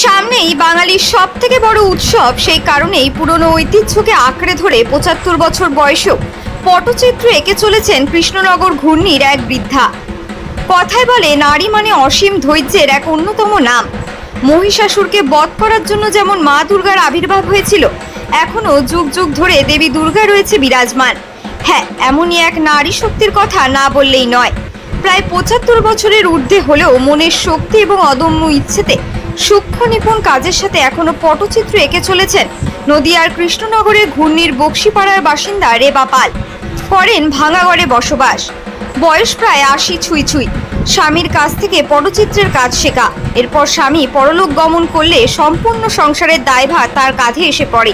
সামনেই বাঙালির সব থেকে বড় উৎসব, সেই কারণেই পুরনো ঐতিহ্যকে আঁকড়ে ধরে পঁচাত্তর বছর বয়সেও পটচিত্র এঁকে চলেছেন কৃষ্ণনগর ঘূর্ণির এক বৃদ্ধা। কথায় বলে, নারী মানে অসীম ধৈর্যের এক অন্যতম নাম। মহিষাসুরকে বধ করার জন্য যেমন মা দুর্গার আবির্ভাব হয়েছিল, এখনও যুগ যুগ ধরে দেবী দুর্গা রয়েছে বিরাজমান। হ্যাঁ এমনই এক নারী শক্তির কথা না বললেই নয়। প্রায় পঁচাত্তর বছরের ঊর্ধ্বে হলেও মনের শক্তি এবং অদম্য ইচ্ছেতে সূক্ষ্ম নিপুণ কাজের সাথে এখনও পটচিত্র এঁকে চলেছেন নদিয়ার কৃষ্ণনগরের ঘূর্ণির বক্সিপাড়ার বাসিন্দা রেবা পাল। করেন ভাঙাগড়ে বসবাস। বয়স প্রায় আশি ছুঁই ছুঁই। স্বামীর কাছ থেকে পটচিত্রের কাজ শেখা। এরপর স্বামী পরলোক গমন করলে সম্পূর্ণ সংসারের দায়ভার তার কাঁধে এসে পড়ে।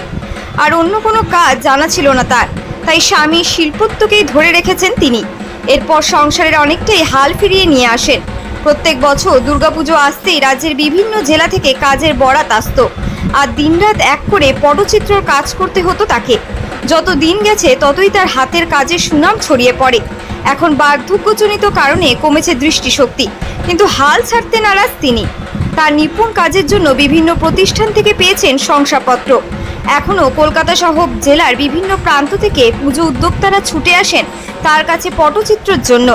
আর অন্য কোনো কাজ জানা ছিল না তার। তাই স্বামী শিল্পত্বকেই ধরে রেখেছেন তিনি। এরপর সংসারের অনেকটাই হাল ফিরিয়ে নিয়ে আসেন। প্রত্যেক বছর দুর্গাপুজো আসতেই রাজ্যের বিভিন্ন জেলা থেকে কাজের বরাত আসতো। আর দিনরাত এক করে পটচিত্রর কাজ করতে হতো তাকে। যত দিন গেছে, ততই তার হাতের কাজের সুনাম ছড়িয়ে পড়ে। এখন বার্ধক্যজনিত কারণে কমেছে দৃষ্টিশক্তি, কিন্তু হাল ছাড়তে নারাজ তিনি। তার নিপুণ কাজের জন্য বিভিন্ন প্রতিষ্ঠান থেকে পেয়েছেন শংসাপত্র। এখনও কলকাতা সহ জেলার বিভিন্ন প্রান্ত থেকে পুজো উদ্যোক্তারা ছুটে আসেন তার কাছে পটচিত্রের জন্য।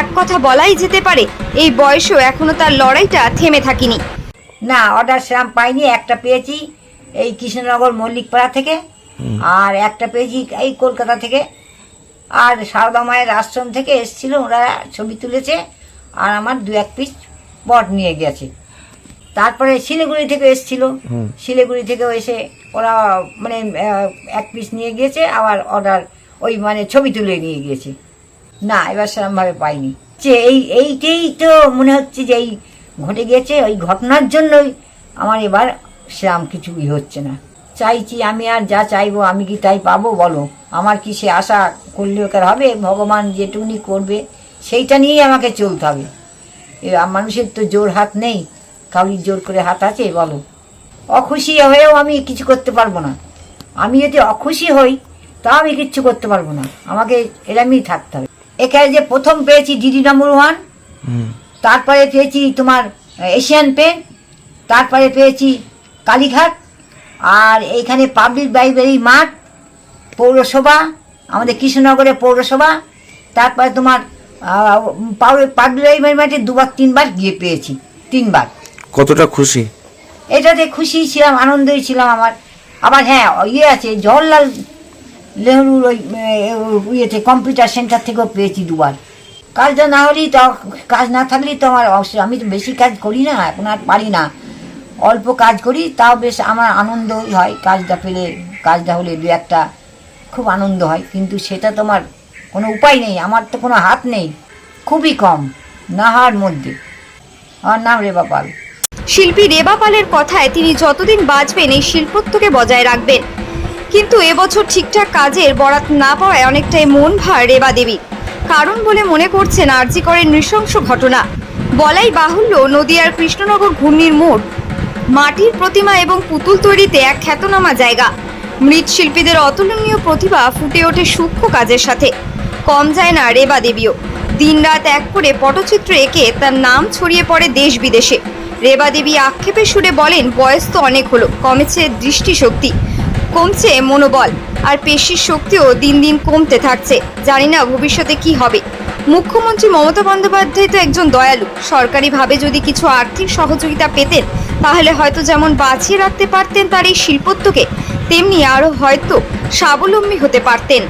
এক কথা বলাই যেতে পারে এই বয়সেও এখনও তার লড়াইটা থেমে থাকেনি। না অর্ডার সেরাম পাইনি একটা পেয়েছি এই কৃষ্ণনগর মল্লিকপাড়া থেকে আর একটা পেয়েছি এই কলকাতা থেকে। আর সারদা মায়ের আশ্রম থেকে এসেছিল ওরা ছবি তুলেছে আর আমার দু এক পিস পট নিয়ে গেছে। তারপরে শিলিগুড়ি থেকে এসেছিল শিলিগুড়ি থেকেও এসে ওরা মানে এক পিস নিয়ে গিয়েছে আবার অর্ডার ওই মানে ছবি তুলে নিয়ে গিয়েছে। না, এবার সেরকমভাবে পাইনি। যে এই, এইটাই তো মনে হচ্ছে যে এই ঘটে গিয়েছে ওই ঘটনার জন্যই আমার এবার সেরকম কিছুই হচ্ছে না। চাইছি আমি আর যা চাইব, আমি কি তাই পাবো, বলো। আমার কি সে আশা করলেও কার হবে? ভগবান যেটুকুনি করবে, সেইটা নিয়েই আমাকে চলতে হবে। মানুষের তো জোর হাত নেই কাউরি জোর করে হাত আছে, বলো। অখুশি হয়েও আমি কিছু করতে পারব না। আমি যদি অখুশি হই তা আমি কিচ্ছু করতে পারব না। আমাকে এরমই থাকতে হবে। এখানে যে প্রথম পেয়েছি ডিডি নম্বর ওয়ান তারপরে পেয়েছি তোমার এশিয়ান পেন তারপরে পেয়েছি কালীঘাট আর এইখানে পাবলিক লাইব্রেরি মাঠ পৌরসভা আমাদের কৃষ্ণনগরের পৌরসভা তারপরে তোমার পাবলিক লাইব্রেরি মাঠে দুবার তিনবার গিয়ে পেয়েছি তিনবার। কতটা খুশি? এটাতে খুশি ছিলাম আনন্দই ছিলাম আমার। আবার হ্যাঁ ইয়ে আছে জওহরলাল নেহরুর ওই ইয়েতে কম্পিউটার সেন্টার থেকেও পেয়েছি দুবার। কাজটা না হলেই তো, কাজ না থাকলেই তো আমার অবশ্যই আমি তো বেশি কাজ করি না, এখন আর পারি না। অল্প কাজ করি, তাও বেশ আমার আনন্দই হয় কাজটা পেলে, কাজটা হলে দু একটা খুব আনন্দ হয়। কিন্তু সেটা তোমার কোনো উপায় নেই, আমার তো কোনো হাত নেই, খুবই কম, নাহার মধ্যে। আমার নাম রেবা পাল। শিল্পী রেবা পালের কথায় তিনি যতদিন বাঁচবেন, এই শিল্পত্বকে বজায় রাখবেন। কিন্তু এবছর ঠিকঠাক কাজের বরাত না পাওয়ায় অনেকটাই মন ভার রেবা দেবী। কারণ বলে মনে করছেন আরজি করেন নৃশংস ঘটনা। বলাই বাহুল্য নদিয়ার কৃষ্ণনগর ঘূর্ণির মোড়। মাটির প্রতিমা এবং পুতুল তৈরিতে এক খ্যাতনামা জায়গা। মৃৎশিল্পীদের অতুলনীয় প্রতিভা ফুটে ওঠে সূক্ষ্ম কাজের সাথে। কম যায় না রেবা দেবীও। দিনরাত এক করে পটচিত্র এঁকে তার নাম ছড়িয়ে পড়ে দেশ বিদেশে। রেবা দেবী আক্ষেপের সুরে বলেন, বয়স তো অনেক হলো, কমেছে দৃষ্টিশক্তি। কমছে মনোবল, আর পেশির শক্তিও দিন দিন কমতে থাকছে। জানি না ভবিষ্যতে কি হবে। মুখ্যমন্ত্রী মমতা বন্দ্যোপাধ্যায় তো একজন দয়ালু। সরকারিভাবে যদি কিছু আর্থিক সহযোগিতা পেতেন, তাহলে হয়তো যেমন বাঁচিয়ে রাখতে পারতেন তার এই শিল্পত্বকে তেমনি আরও হয়তো স্বাবলম্বী হতে পারতেন।